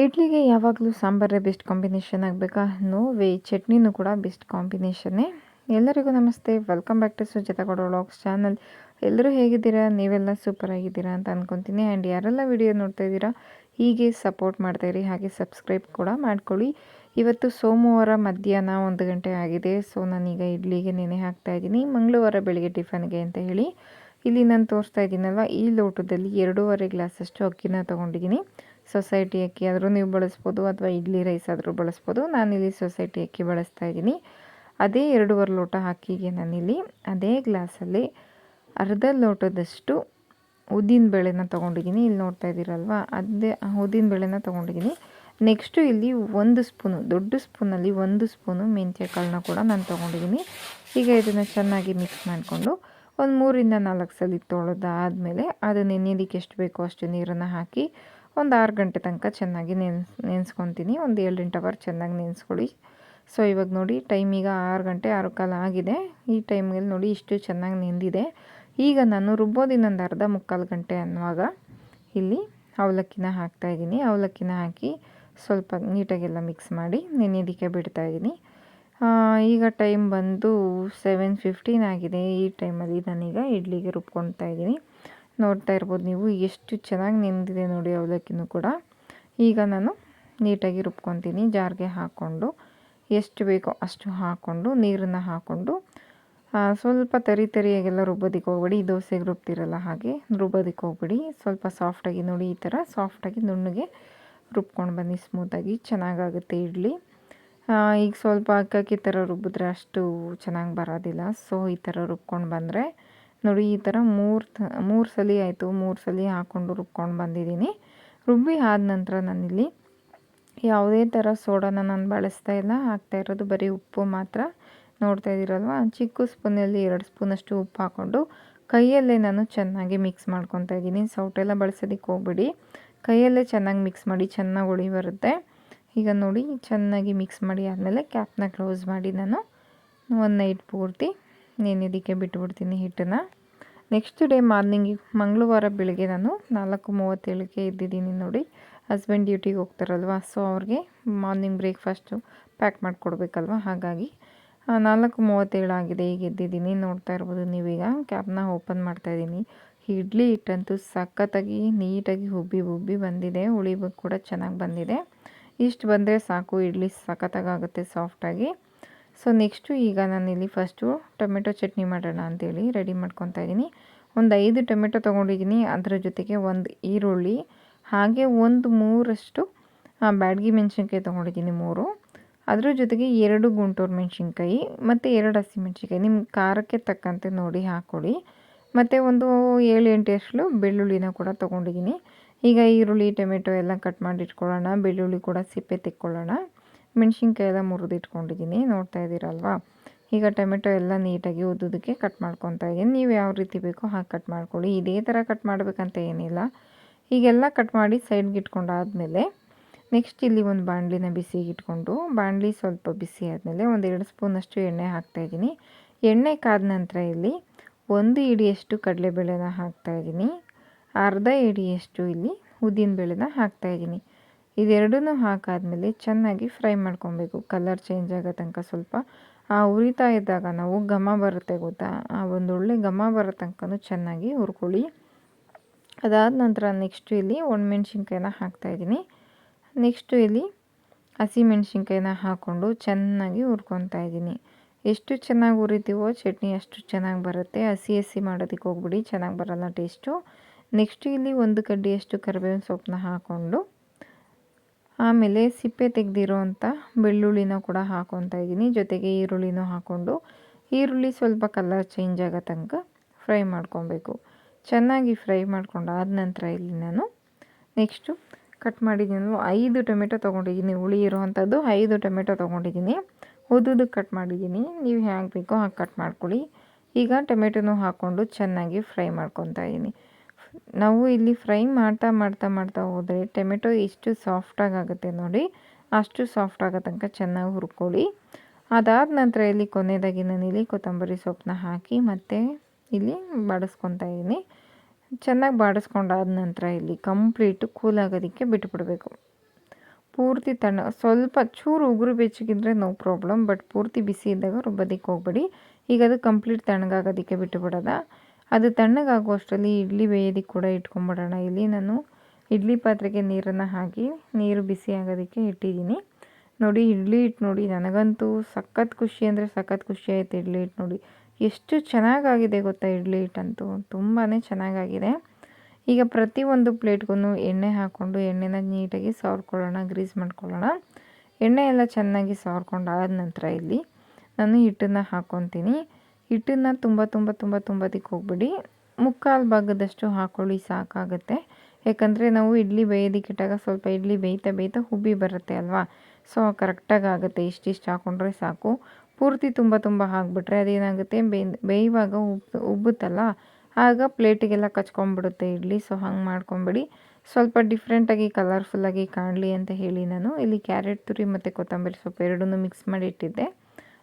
ಇಡ್ಲಿಗೆ ಯಾವಾಗಲೂ ಸಾಂಬಾರೇ ಬೆಸ್ಟ್ ಕಾಂಬಿನೇಷನ್ ಆಗಬೇಕಾ? ನೋ ವೇ ಚಟ್ನಿನೂ ಕೂಡ ಬೆಸ್ಟ್ ಕಾಂಬಿನೇಷನ್ನೇ ಎಲ್ಲರಿಗೂ ನಮಸ್ತೆ. Welcome back to Sujatha Gowda vlogs channel ಎಲ್ಲರೂ ಹೇಗಿದ್ದೀರಾ? ನೀವೆಲ್ಲ ಸೂಪರ್ ಆಗಿದ್ದೀರಾ ಅಂತ ಅಂದ್ಕೊತೀನಿ ಆ್ಯಂಡ್ ಯಾರೆಲ್ಲ ವಿಡಿಯೋ ನೋಡ್ತಾ ಇದ್ದೀರಾ, ಹೀಗೆ ಸಪೋರ್ಟ್ ಮಾಡ್ತಾಯಿರಿ ಹಾಗೆ ಸಬ್ಸ್ಕ್ರೈಬ್ ಕೂಡ ಮಾಡ್ಕೊಳ್ಳಿ. ಇವತ್ತು ಸೋಮವಾರ ಮಧ್ಯಾಹ್ನ ಒಂದು ಗಂಟೆ ಆಗಿದೆ. ಸೊ ನಾನೀಗ ಇಡ್ಲಿಗೆ ನೆನೆ ಹಾಕ್ತಾ ಇದ್ದೀನಿ. ಮಂಗಳವಾರ ಬೆಳಿಗ್ಗೆ ಟಿಫನ್ಗೆ ಅಂತ ಹೇಳಿ. ಇಲ್ಲಿ ನಾನು ತೋರಿಸ್ತಾ ಇದ್ದೀನಲ್ವ? ಈ ಲೋಟದಲ್ಲಿ ಎರಡೂವರೆ ಗ್ಲಾಸಷ್ಟು ಅಕ್ಕಿನ ತೊಗೊಂಡಿದ್ದೀನಿ. ಸೊಸೈಟಿ ಅಕ್ಕಿ ಆದರೂ ನೀವು ಬಳಸ್ಬೋದು ಅಥವಾ ಇಡ್ಲಿ ರೈಸ್ ಆದರೂ ಬಳಸ್ಬೋದು, ನಾನಿಲ್ಲಿ ಸೊಸೈಟಿ ಅಕ್ಕಿ ಬಳಸ್ತಾ ಇದ್ದೀನಿ. ಅದೇ ಎರಡೂವರೆ ಲೋಟ ಅಕ್ಕಿಗೆ ನಾನಿಲ್ಲಿ ಅದೇ ಗ್ಲಾಸಲ್ಲಿ ಅರ್ಧ ಲೋಟದಷ್ಟು ಉದ್ದಿನ ಬೇಳೆನ ತೊಗೊಂಡಿದ್ದೀನಿ. ಇಲ್ಲಿ ನೋಡ್ತಾ ಇದ್ದೀರಲ್ವ? ಅದೇ ಉದ್ದಿನ ಬೇಳೆನ ತೊಗೊಂಡಿದ್ದೀನಿ. ನೆಕ್ಸ್ಟು ಇಲ್ಲಿ ಒಂದು ಸ್ಪೂನು, ದೊಡ್ಡ ಸ್ಪೂನಲ್ಲಿ ಒಂದು ಸ್ಪೂನು ಮೆಂತ್ಯ ಕಾಳನ್ನ ಕೂಡ ನಾನು ತೊಗೊಂಡಿದ್ದೀನಿ. ಈಗ ಇದನ್ನು ಚೆನ್ನಾಗಿ ಮಿಕ್ಸ್ ಮಾಡಿಕೊಂಡು ಒಂದು ಮೂರಿಂದ ನಾಲ್ಕು ಸಲ ತೊಳೆದಾದಮೇಲೆ ಅದು ನೆನೆಯೋದಕ್ಕೆ ಎಷ್ಟು ಬೇಕೋ ಅಷ್ಟು ನೀರನ್ನು ಹಾಕಿ ಒಂದು ಆರು ಗಂಟೆ ತನಕ ಚೆನ್ನಾಗಿ ನೆನ್ಸ್, ನೆನೆಸ್ಕೊತೀನಿ. ಒಂದು ಏಳೆಂಟು ಅವರ್ ಚೆನ್ನಾಗಿ ನೆನೆಸ್ಕೊಳ್ಳಿ. ಸೊ ಇವಾಗ ನೋಡಿ ಟೈಮ್ ಈಗ ಆರು ಗಂಟೆ, ಆರು ಕಾಲ ಆಗಿದೆ. ಈ ಟೈಮಲ್ಲಿ ನೋಡಿ ಇಷ್ಟು ಚೆನ್ನಾಗಿ ನೆಂದಿದೆ. ಈಗ ನಾನು ರುಬ್ಬೋದು ಇನ್ನೊಂದು ಅರ್ಧ ಮುಕ್ಕಾಲು ಗಂಟೆ ಅನ್ನುವಾಗ ಇಲ್ಲಿ ಅವಲಕ್ಕಿನ ಹಾಕ್ತಾಯಿದ್ದೀನಿ ಅವಲಕ್ಕಿನ ಹಾಕಿ ಸ್ವಲ್ಪ ನೀಟಾಗೆಲ್ಲ ಮಿಕ್ಸ್ ಮಾಡಿ ನೆನೆಯೋದಕ್ಕೆ ಬಿಡ್ತಾಯಿದ್ದೀನಿ ಈಗ ಟೈಮ್ ಬಂದು ಸೆವೆನ್ ಫಿಫ್ಟೀನ್ ಆಗಿದೆ. ಈ ಟೈಮಲ್ಲಿ ನಾನೀಗ ಇಡ್ಲಿಗೆ ರುಬ್ಕೊಳ್ತಾ ಇದ್ದೀನಿ. ನೋಡ್ತಾ ಇರ್ಬೋದು ನೀವು. ಎಷ್ಟು ಚೆನ್ನಾಗಿ ನೆಂದಿದೆ ನೋಡಿ ಅವಲಕ್ಕಿನೂ ಕೂಡ. ಈಗ ನಾನು ನೀಟಾಗಿ ರುಬ್ಕೊತೀನಿ. ಜಾರಿಗೆ ಹಾಕ್ಕೊಂಡು ಎಷ್ಟು ಬೇಕೋ ಅಷ್ಟು ಹಾಕ್ಕೊಂಡು, ನೀರನ್ನು ಹಾಕ್ಕೊಂಡು ಸ್ವಲ್ಪ ತರಿ ತರಿಯಾಗೆಲ್ಲ ರುಬ್ಬೋದಕ್ಕೆ ಹೋಗ್ಬೇಡಿ. ದೋಸೆಗೆ ರುಬ್ತಿರಲ್ಲ ಹಾಗೆ ರುಬ್ಬೋದಕ್ಕೆ ಹೋಗ್ಬೇಡಿ. ಸ್ವಲ್ಪ ಸಾಫ್ಟಾಗಿ ನೋಡಿ, ಈ ಥರ ಸಾಫ್ಟಾಗಿ ನುಣ್ಣಗೆ ರುಬ್ಕೊಂಡು ಬನ್ನಿ. ಸ್ಮೂತಾಗಿ ಚೆನ್ನಾಗಾಗುತ್ತೆ ಇಡ್ಲಿ. ಈಗ ಸ್ವಲ್ಪ ಅಕ್ಕಿ ಥರ ರುಬ್ಬಿದ್ರೆ ಅಷ್ಟು ಚೆನ್ನಾಗಿ ಬರೋದಿಲ್ಲ. ಸೊ ಈ ಥರ ರುಬ್ಕೊಂಡು ಬಂದರೆ ನೋಡಿ, ಈ ಥರ ಮೂರು ಮೂರು ಸಲ ಆಯಿತು. ಮೂರು ಸಲ ಹಾಕ್ಕೊಂಡು ರುಬ್ಕೊಂಡು ಬಂದಿದ್ದೀನಿ. ರುಬ್ಬಿ ಆದ ನಂತರ ನಾನಿಲ್ಲಿ ಯಾವುದೇ ಥರ ಸೋಡಾನ ನಾನು ಬಳಸ್ತಾ ಇಲ್ಲ. ಹಾಕ್ತಾ ಇರೋದು ಬರೀ ಉಪ್ಪು ಮಾತ್ರ ನೋಡ್ತಾ ಇದ್ದೀರಲ್ವ? ಚಿಕ್ಕ ಸ್ಪೂನಲ್ಲಿ ಎರಡು ಸ್ಪೂನಷ್ಟು ಉಪ್ಪು ಹಾಕ್ಕೊಂಡು ಕೈಯಲ್ಲೇ ನಾನು ಚೆನ್ನಾಗಿ ಮಿಕ್ಸ್ ಮಾಡ್ಕೊತಾ ಇದ್ದೀನಿ. ಸೌಟೆಲ್ಲ ಬಳಸೋದಕ್ಕೆ ಹೋಗ್ಬಿಡಿ. ಕೈಯಲ್ಲೇ ಚೆನ್ನಾಗಿ ಮಿಕ್ಸ್ ಮಾಡಿ, ಚೆನ್ನಾಗಿ ಉಳಿ ಬರುತ್ತೆ. ಈಗ ನೋಡಿ, ಚೆನ್ನಾಗಿ ಮಿಕ್ಸ್ ಮಾಡಿ ಆದಮೇಲೆ ಕ್ಯಾಪ್ನ ಕ್ಲೋಸ್ ಮಾಡಿ ನಾನು ಒಂದು ನೈಟ್ ಪೂರ್ತಿ ನೆನೆಯೋದಕ್ಕೆ ಬಿಟ್ಬಿಡ್ತೀನಿ ಹಿಟ್ಟನ್ನು. ನೆಕ್ಸ್ಟ್ ಡೇ ಮಾರ್ನಿಂಗ್ ಮಂಗಳವಾರ ಬೆಳಗ್ಗೆ ನಾನು ನಾಲ್ಕು ಮೂವತ್ತೇಳಕ್ಕೆ ಇದ್ದಿದ್ದೀನಿ ನೋಡಿ. ಹಸ್ಬೆಂಡ್ ಡ್ಯೂಟಿಗೆ ಹೋಗ್ತಾರಲ್ವಾ ಸೊ ಅವ್ರಿಗೆ ಮಾರ್ನಿಂಗ್ ಬ್ರೇಕ್ಫಾಸ್ಟು ಪ್ಯಾಕ್ ಮಾಡಿಕೊಡ್ಬೇಕಲ್ವ? ಹಾಗಾಗಿ ನಾಲ್ಕು ಮೂವತ್ತೇಳು ಆಗಿದೆ, ಈಗ ಎದ್ದಿದ್ದೀನಿ. ನೋಡ್ತಾ ಇರ್ಬೋದು ನೀವೀಗ. ಕ್ಯಾಬ್ನ ಓಪನ್ ಮಾಡ್ತಾಯಿದ್ದೀನಿ ಇಡ್ಲಿ ಹಿಟ್ಟಂತೂ ಸಖತ್ತಾಗಿ, ನೀಟಾಗಿ ಹುಬ್ಬಿ ಉಬ್ಬಿ ಬಂದಿದೆ. ಉಳಿಬೇಕು ಕೂಡ ಚೆನ್ನಾಗಿ ಬಂದಿದೆ. ಇಷ್ಟು ಬಂದರೆ ಸಾಕು, ಇಡ್ಲಿ ಸಖತ್ತಾಗುತ್ತೆ ಸಾಫ್ಟಾಗಿ ಸೊ ನೆಕ್ಸ್ಟು ಈಗ ನಾನಿಲ್ಲಿ ಫಸ್ಟು ಟೊಮೆಟೊ ಚಟ್ನಿ ಮಾಡೋಣ ಅಂತೇಳಿ ರೆಡಿ ಮಾಡ್ಕೊತಾ ಇದ್ದೀನಿ. ಒಂದು ಐದು ಟೊಮೆಟೊ ತೊಗೊಂಡಿದ್ದೀನಿ. ಅದರ ಜೊತೆಗೆ ಒಂದು ಈರುಳ್ಳಿ, ಹಾಗೆ ಒಂದು ಮೂರಷ್ಟು ಬ್ಯಾಡ್ಗಿ ಮೆಣಸಿನ್ಕಾಯಿ ತೊಗೊಂಡಿದ್ದೀನಿ ಮೂರು. ಅದ್ರ ಜೊತೆಗೆ ಎರಡು ಗುಂಟೂರು ಮೆಣಸಿನ್ಕಾಯಿ ಮತ್ತು ಎರಡು ಹಸಿಮೆಣ್ಸಿನ್ಕಾಯಿ ನಿಮ್ಮ ಖಾರಕ್ಕೆ ತಕ್ಕಂತೆ ನೋಡಿ ಹಾಕ್ಕೊಳ್ಳಿ ಮತ್ತು ಒಂದು ಏಳು ಎಂಟು ಎಷ್ಟು ಬೆಳ್ಳುಳ್ಳಿನ ಕೂಡ ತೊಗೊಂಡಿದ್ದೀನಿ. ಈಗ ಈರುಳ್ಳಿ, ಟೊಮೆಟೊ ಎಲ್ಲ ಕಟ್ ಮಾಡಿ ಇಟ್ಕೊಳ್ಳೋಣ. ಬೆಳ್ಳುಳ್ಳಿ ಕೂಡ ಸಿಪ್ಪೆ ತೆಕ್ಕೊಳ್ಳೋಣ. ಮೆಣಸಿನ್ಕಾಯಿ ಎಲ್ಲ ಮುರಿದಿಟ್ಕೊಂಡಿದ್ದೀನಿ ನೋಡ್ತಾ ಇದ್ದೀರಲ್ವಾ? ಈಗ ಟೊಮೆಟೊ ಎಲ್ಲ ನೀಟಾಗಿ ಉದ್ದುದಕ್ಕೆ ಕಟ್ ಮಾಡ್ಕೊತಾ ಇದ್ದೀನಿ. ನೀವು ಯಾವ ರೀತಿ ಬೇಕೋ ಹಾಗೆ ಕಟ್ ಮಾಡ್ಕೊಳ್ಳಿ. ಇದೇ ಥರ ಕಟ್ ಮಾಡಬೇಕಂತ ಏನಿಲ್ಲ. ಹೀಗೆಲ್ಲ ಕಟ್ ಮಾಡಿ ಸೈಡ್ಗೆ ಇಟ್ಕೊಂಡಾದಮೇಲೆ ನೆಕ್ಸ್ಟ್ ಇಲ್ಲಿ ಒಂದು ಬಾಣಲಿನ ಬಿಸಿಗೆ ಇಟ್ಕೊಂಡು, ಬಾಣಲಿ ಸ್ವಲ್ಪ ಬಿಸಿ ಆದಮೇಲೆ ಒಂದು ಎರಡು ಸ್ಪೂನಷ್ಟು ಎಣ್ಣೆ ಹಾಕ್ತಾಯಿದ್ದೀನಿ ಎಣ್ಣೆ ಕಾದ ನಂತರ ಇಲ್ಲಿ ಒಂದು ಇಡಿಯಷ್ಟು ಕಡಲೆಬೇಳೆನ ಹಾಕ್ತಾಯಿದ್ದೀನಿ ಅರ್ಧ ಇಡಿಯಷ್ಟು ಇಲ್ಲಿ ಉದ್ದಿನ ಬೇಳೆನ ಹಾಕ್ತಾಯಿದ್ದೀನಿ ಇದೆರಡೂ ಹಾಕಾದಮೇಲೆ ಚೆನ್ನಾಗಿ ಫ್ರೈ ಮಾಡ್ಕೊಬೇಕು. ಕಲರ್ ಚೇಂಜ್ ಆಗೋ ತನಕ ಸ್ವಲ್ಪ. ಆ ಉರಿತಾ ಇದ್ದಾಗ ನಾವು ಘಮ ಬರುತ್ತೆ ಗೊತ್ತಾ? ಆ ಒಂದು ಒಳ್ಳೆ ಘಮ ಬರೋ ತನಕನೂ ಚೆನ್ನಾಗಿ ಹುರ್ಕೊಳ್ಳಿ. ಅದಾದ ನಂತರ ನೆಕ್ಸ್ಟು ಇಲ್ಲಿ ಒಣಮೆಣ್ಸಿನ್ಕಾಯಿನ ಹಾಕ್ತಾಯಿದ್ದೀನಿ ನೆಕ್ಸ್ಟು ಇಲ್ಲಿ ಹಸಿಮೆಣ್ಸಿನ್ಕಾಯಿನ ಹಾಕ್ಕೊಂಡು ಚೆನ್ನಾಗಿ ಹುರ್ಕೊತಾ ಇದ್ದೀನಿ. ಎಷ್ಟು ಚೆನ್ನಾಗಿ ಹುರಿತೀವೋ ಚಟ್ನಿ ಅಷ್ಟು ಚೆನ್ನಾಗಿ ಬರುತ್ತೆ. ಹಸಿ ಹಸಿ ಮಾಡೋದಕ್ಕೆ ಹೋಗ್ಬಿಡಿ, ಚೆನ್ನಾಗಿ ಬರೋಲ್ಲ ಟೇಸ್ಟು. ನೆಕ್ಸ್ಟ್ ಇಲ್ಲಿ ಒಂದು ಕಡ್ಡಿಯಷ್ಟು ಕರಿಬೇವಿನ ಸೊಪ್ಪನ್ನ ಹಾಕ್ಕೊಂಡು ಆಮೇಲೆ ಸಿಪ್ಪೆ ತೆಗೆದಿರೋ ಅಂಥ ಬೆಳ್ಳುಳ್ಳಿನ ಕೂಡ ಹಾಕೊತಾ ಇದ್ದೀನಿ. ಜೊತೆಗೆ ಈರುಳ್ಳಿನೂ ಹಾಕ್ಕೊಂಡು ಈರುಳ್ಳಿ ಸ್ವಲ್ಪ ಕಲರ್ ಚೇಂಜ್ ಆಗೋ ತನಕ ಫ್ರೈ ಮಾಡ್ಕೊಬೇಕು. ಚೆನ್ನಾಗಿ ಫ್ರೈ ಮಾಡ್ಕೊಂಡಾದ ನಂತರ ಇಲ್ಲಿ ನಾನು ನೆಕ್ಸ್ಟು ಕಟ್ ಮಾಡಿದ್ದೀನಿ. ಐದು ಟೊಮೆಟೊ ತೊಗೊಂಡಿದ್ದೀನಿ. ಹುಳಿ ಇರುವಂಥದ್ದು ಐದು ಟೊಮೆಟೊ ತೊಗೊಂಡಿದ್ದೀನಿ. ಉದ್ದುದಕ್ಕೆ ಕಟ್ ಮಾಡಿದ್ದೀನಿ. ನೀವು ಹೇಗೆ ಬೇಕೋ ಹಾಗೆ ಕಟ್ ಮಾಡ್ಕೊಳ್ಳಿ. ಈಗ ಟೊಮೆಟೊನೂ ಹಾಕ್ಕೊಂಡು ಚೆನ್ನಾಗಿ ಫ್ರೈ ಮಾಡ್ಕೊತಾ ಇದ್ದೀನಿ. ನಾವು ಇಲ್ಲಿ ಫ್ರೈ ಮಾಡ್ತಾ ಮಾಡ್ತಾ ಮಾಡ್ತಾ ಹೋದರೆ ಟೊಮೆಟೊ ಎಷ್ಟು ಸಾಫ್ಟಾಗಿ ಆಗುತ್ತೆ ನೋಡಿ. ಅಷ್ಟು ಸಾಫ್ಟ್ ಆಗೋ ತನಕ ಚೆನ್ನಾಗಿ ಹುರ್ಕೊಳ್ಳಿ. ಅದಾದ ನಂತರ ಇಲ್ಲಿ ಕೊನೆಯದಾಗಿ ನಾನು ಇಲ್ಲಿ ಕೊತ್ತಂಬರಿ ಸೊಪ್ಪನ್ನ ಹಾಕಿ ಮತ್ತೆ ಇಲ್ಲಿ ಬಾಡಿಸ್ಕೊತಾ ಇದ್ದೀನಿ. ಚೆನ್ನಾಗಿ ಬಾಡಿಸ್ಕೊಂಡಾದ ನಂತರ ಇಲ್ಲಿ ಕಂಪ್ಲೀಟು ಕೂಲ್ ಆಗೋದಕ್ಕೆ ಬಿಟ್ಬಿಡಬೇಕು. ಪೂರ್ತಿ ತಣ್ಣ ಸ್ವಲ್ಪ ಚೂರು ಉಗುರು ಬೆಚ್ಚಗಿದ್ರೆ ನೋ ಪ್ರಾಬ್ಲಮ್ ಬಟ್ ಪೂರ್ತಿ ಬಿಸಿ ಇದ್ದಾಗ ರುಬ್ಬೋದಕ್ಕೆ ಹೋಗಬೇಡಿ. ಈಗ ಅದು ಕಂಪ್ಲೀಟ್ ತಣ್ಣಗಾಗೋದಕ್ಕೆ ಬಿಟ್ಟುಬಿಡೋದ ಅದು ತಣ್ಣಗಾಗುವಷ್ಟರಲ್ಲಿ ಇಡ್ಲಿ ಬೇಯೋದಕ್ಕೆ ಕೂಡ ಇಟ್ಕೊಂಬಿಡೋಣ. ಇಲ್ಲಿ ನಾನು ಇಡ್ಲಿ ಪಾತ್ರೆಗೆ ನೀರನ್ನು ಹಾಕಿ ನೀರು ಬಿಸಿ ಆಗೋದಕ್ಕೆ ಇಟ್ಟಿದ್ದೀನಿ. ನೋಡಿ, ಇಡ್ಲಿ ಹಿಟ್ಟು ನೋಡಿ, ನನಗಂತೂ ಸಖತ್ ಖುಷಿ ಅಂದರೆ ಸಖತ್ ಖುಷಿ ಆಯಿತು ಇಡ್ಲಿ ಹಿಟ್ಟು ನೋಡಿ. ಎಷ್ಟು ಚೆನ್ನಾಗಾಗಿದೆ ಗೊತ್ತಾ ಇಡ್ಲಿ ಹಿಟ್ಟಂತೂ ತುಂಬಾ ಚೆನ್ನಾಗಾಗಿದೆ. ಈಗ ಪ್ರತಿಯೊಂದು ಪ್ಲೇಟ್ಗೂ ಎಣ್ಣೆ ಹಾಕ್ಕೊಂಡು ಎಣ್ಣೆನ ನೀಟಾಗಿ ಸವರ್ಕೊಳ್ಳೋಣ ಗ್ರೀಸ್ ಮಾಡ್ಕೊಳ್ಳೋಣ. ಎಣ್ಣೆ ಎಲ್ಲ ಚೆನ್ನಾಗಿ ಸವರ್ಕೊಂಡು ಆದ ನಂತರ ಇಲ್ಲಿ ನಾನು ಹಿಟ್ಟನ್ನು ಹಾಕ್ಕೊತೀನಿ ಹಿಟ್ಟನ್ನು ತುಂಬ ತುಂಬ ತುಂಬ ತುಂಬೋದಕ್ಕೆ ಹೋಗ್ಬಿಡಿ ಮುಕ್ಕಾಲು ಭಾಗದಷ್ಟು ಹಾಕ್ಕೊಳ್ಳಿ ಸಾಕಾಗುತ್ತೆ. ಯಾಕಂದರೆ ನಾವು ಇಡ್ಲಿ ಬೇಯೋದಕ್ಕೆ ಇಟ್ಟಾಗ ಸ್ವಲ್ಪ ಇಡ್ಲಿ ಬೇಯ್ತಾ ಬೇಯ್ತಾ ಹುಬ್ಬಿ ಬರುತ್ತೆ ಅಲ್ವಾ? ಸೊ ಕರೆಕ್ಟಾಗಿ ಆಗುತ್ತೆ ಇಷ್ಟಿಷ್ಟು ಹಾಕ್ಕೊಂಡ್ರೆ ಸಾಕು. ಪೂರ್ತಿ ತುಂಬ ತುಂಬ ಹಾಕ್ಬಿಟ್ರೆ ಅದೇನಾಗುತ್ತೆ? ಬೇಯುವಾಗ ಉಬ್ಬು ಉಬ್ಬುತ್ತಲ್ಲ? ಆಗ ಪ್ಲೇಟಿಗೆಲ್ಲ ಕಚ್ಕೊಂಬಿಡುತ್ತೆ ಇಡ್ಲಿ. ಸೊ ಹಂಗೆ ಮಾಡ್ಕೊಂಬಿಡಿ. ಸ್ವಲ್ಪ ಡಿಫ್ರೆಂಟಾಗಿ ಕಲರ್ಫುಲ್ಲಾಗಿ ಕಾಣಲಿ ಅಂತ ಹೇಳಿ ನಾನು. ಇಲ್ಲಿ ಕ್ಯಾರೆಟ್ ತುರಿ ಮತ್ತು ಕೊತ್ತಂಬರಿ ಸೊಪ್ಪು ಎರಡೂ ಮಿಕ್ಸ್ ಮಾಡಿ ಇಟ್ಟಿದ್ದೆ.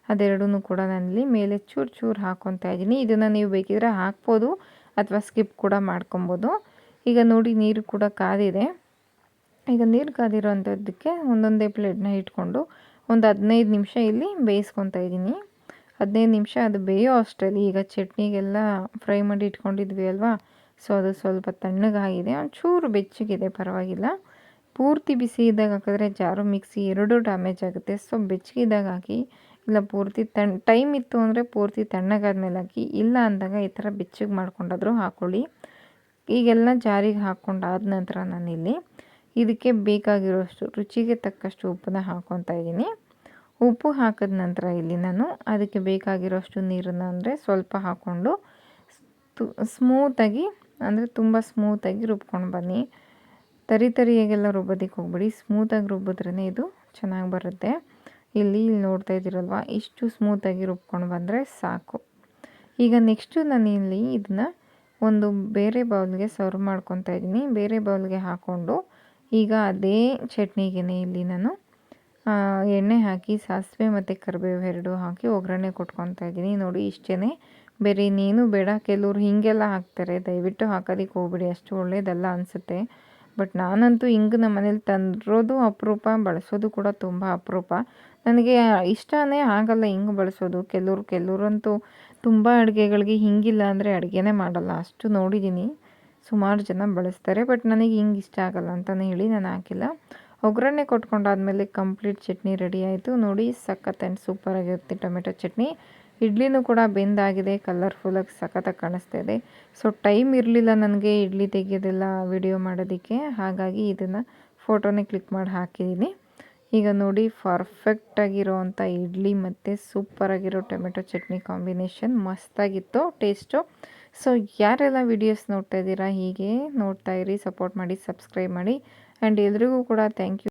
ಅದೆರಡೂ ಕೂಡ ನಾನಿಲ್ಲಿ ಮೇಲೆ ಚೂರು ಚೂರು ಹಾಕ್ಕೊತಾ ಇದ್ದೀನಿ. ಇದನ್ನು ನೀವು ಬೇಕಿದ್ರೆ ಹಾಕ್ಬೋದು ಅಥವಾ ಸ್ಕಿಪ್ ಕೂಡ ಮಾಡ್ಕೊಬೋದು. ಈಗ ನೋಡಿ ನೀರು ಕೂಡ ಕಾದಿದೆ. ಈಗ ನೀರು ಕಾದಿರೋ ಅಂಥದ್ದಕ್ಕೆ ಒಂದೊಂದೇ ಪ್ಲೇಟ್ನ ಇಟ್ಕೊಂಡು ಒಂದು ಹದಿನೈದು ನಿಮಿಷ ಇಲ್ಲಿ ಬೇಯಿಸ್ಕೊತಾ ಇದ್ದೀನಿ. ಹದಿನೈದು ನಿಮಿಷ ಅದು ಬೇಯೋ ಅಷ್ಟರಲ್ಲಿ ಈಗ ಚಟ್ನಿಗೆಲ್ಲ ಫ್ರೈ ಮಾಡಿ ಇಟ್ಕೊಂಡಿದ್ವಿ ಅಲ್ವಾ? ಸೊ ಅದು ಸ್ವಲ್ಪ ತಣ್ಣಗಾಗಿದೆ. ಒಂಚೂರು ಬೆಚ್ಚಗಿದೆ, ಪರವಾಗಿಲ್ಲ. ಪೂರ್ತಿ ಬಿಸಿ ಇದ್ದಾಗ ಹಾಕಿದ್ರೆ ಜಾರು ಮಿಕ್ಸಿ ಎರಡೂ ಡ್ಯಾಮೇಜ್ ಆಗುತ್ತೆ. ಸೊ ಬೆಚ್ಚಗಿದ್ದಾಗ ಹಾಕಿ ಇಲ್ಲ, ಪೂರ್ತಿ ತಣ್ಣ ಟೈಮ್ ಇತ್ತು ಅಂದರೆ ಪೂರ್ತಿ ತಣ್ಣಗಾದ್ಮೇಲೆ ಹಾಕಿ, ಇಲ್ಲ ಅಂದಾಗ ಈ ಥರ ಬೆಚ್ಚಗೆ ಮಾಡ್ಕೊಂಡಾದರೂ ಹಾಕ್ಕೊಳ್ಳಿ ಈಗೆಲ್ಲ ಜಾರಿಗೆ ಹಾಕ್ಕೊಂಡಾದ ನಂತರ ನಾನಿಲ್ಲಿ ಇದಕ್ಕೆ ಬೇಕಾಗಿರೋಷ್ಟು ರುಚಿಗೆ ತಕ್ಕಷ್ಟು ಉಪ್ಪನ್ನ ಹಾಕ್ಕೊತಾ ಇದ್ದೀನಿ. ಉಪ್ಪು ಹಾಕಿದ ನಂತರ ಇಲ್ಲಿ ನಾನು ಅದಕ್ಕೆ ಬೇಕಾಗಿರೋಷ್ಟು ನೀರನ್ನ ಅಂದರೆ ಸ್ವಲ್ಪ ಹಾಕ್ಕೊಂಡು ಸ್ಮೂತಾಗಿ ಅಂದರೆ ತುಂಬ ಸ್ಮೂತಾಗಿ ರುಬ್ಕೊಂಡು ಬನ್ನಿ. ತರಿ ತರಿಯಾಗೆಲ್ಲ ರುಬ್ಬೋದಕ್ಕೆ ಹೋಗ್ಬೇಡಿ. ಸ್ಮೂತಾಗಿ ರುಬ್ಬಿದ್ರೇ ಇದು ಚೆನ್ನಾಗಿ ಬರುತ್ತೆ. ಇಲ್ಲಿ ಇಲ್ಲಿ ನೋಡ್ತಾ ಇದ್ದೀರಲ್ವ? ಇಷ್ಟು ಸ್ಮೂತಾಗಿ ರುಬ್ಕೊಂಡು ಬಂದರೆ ಸಾಕು. ಈಗ ನೆಕ್ಸ್ಟು ನಾನು ಇಲ್ಲಿ ಇದನ್ನ ಒಂದು ಬೇರೆ ಬೌಲ್ಗೆ ಸರ್ವ್ ಮಾಡ್ಕೊತಾ ಇದ್ದೀನಿ. ಬೇರೆ ಬೌಲ್ಗೆ ಹಾಕ್ಕೊಂಡು ಈಗ ಅದೇ ಚಟ್ನಿಗೆ ಇಲ್ಲಿ ನಾನು ಎಣ್ಣೆ ಹಾಕಿ, ಸಾಸಿವೆ ಮತ್ತು ಕರಿಬೇವು ಎರಡು ಹಾಕಿ ಒಗ್ಗರಣೆ ಕೊಟ್ಕೊತಾ ಇದ್ದೀನಿ. ನೋಡಿ ಇಷ್ಟೇ ಬೇರೆ ಇನ್ನೇನು ಬೇಡ. ಕೆಲವರು ಹೀಗೆಲ್ಲ ಹಾಕ್ತಾರೆ. ದಯವಿಟ್ಟು ಹಾಕೋದಕ್ಕೆ ಹೋಗ್ಬಿಡಿ. ಅಷ್ಟು ಒಳ್ಳೆಯದಲ್ಲ ಅನಿಸುತ್ತೆ. ಬಟ್ ನಾನಂತೂ ಹಿಂಗೆ ನಮ್ಮ ಮನೇಲಿ ತಂದಿರೋದು ಅಪರೂಪ, ಬಳಸೋದು ಕೂಡ ತುಂಬ ಅಪರೂಪ. ನನಗೆ ಇಷ್ಟನೇ ಆಗಲ್ಲ ಹಿಂಗೆ ಬಳಸೋದು. ಕೆಲವ್ರು, ಕೆಲವ್ರಂತೂ ತುಂಬ ಅಡುಗೆಗಳಿಗೆ ಹಿಂಗಿಲ್ಲ ಅಂದರೆ ಅಡುಗೆನೇ ಮಾಡಲ್ಲ. ಅಷ್ಟು ನೋಡಿದ್ದೀನಿ ಸುಮಾರು ಜನ ಬಳಸ್ತಾರೆ, ಬಟ್ ನನಗೆ ಹಿಂಗೆ ಇಷ್ಟ ಆಗಲ್ಲ ಅಂತಲೇ ಹೇಳಿ ನಾನು ಹಾಕಿಲ್ಲ. ಒಗ್ಗರಣೆ ಕೊಟ್ಕೊಂಡಾದ್ಮೇಲೆ ಕಂಪ್ಲೀಟ್ ಚಟ್ನಿ ರೆಡಿ ಆಯಿತು. ನೋಡಿ ಸಖತ್ ಆ್ಯಂಡ್ ಸೂಪರಾಗಿರುತ್ತೆ ಟೊಮೆಟೊ ಚಟ್ನಿ. ಇಡ್ಲಿನೂ ಕೂಡ ಬೆಂದಾಗಿದೆ ಕಲರ್ಫುಲ್ಲಾಗಿ ಸಖತ್ತಾಗಿ ಕಾಣಿಸ್ತಾ ಇದೆ. ಸೊ ಟೈಮ್ ಇರಲಿಲ್ಲ ನನಗೆ ಇಡ್ಲಿ ತೆಗೆಯೋದೆಲ್ಲ ವಿಡಿಯೋ ಮಾಡೋದಕ್ಕೆ, ಹಾಗಾಗಿ ಇದನ್ನು ಫೋಟೋನೇ ಕ್ಲಿಕ್ ಮಾಡಿ ಹಾಕಿದ್ದೀನಿ ಈಗ ನೋಡಿ ಪರ್ಫೆಕ್ಟಾಗಿರೋವಂಥ ಇಡ್ಲಿ ಮತ್ತು ಸೂಪರಾಗಿರೋ ಟೊಮೆಟೊ ಚಟ್ನಿ ಕಾಂಬಿನೇಷನ್ ಮಸ್ತಾಗಿತ್ತು ಟೇಸ್ಟು ಸೊ ಯಾರೆಲ್ಲ ವಿಡಿಯೋಸ್ ನೋಡ್ತಾ ಇದ್ದೀರಾ, ಹೀಗೆ ನೋಡ್ತಾ ಇರಿ ಸಪೋರ್ಟ್ ಮಾಡಿ ಸಬ್ಸ್ಕ್ರೈಬ್ ಮಾಡಿ. ಆ್ಯಂಡ್ ಎಲ್ರಿಗೂ ಕೂಡ ಥ್ಯಾಂಕ್ ಯು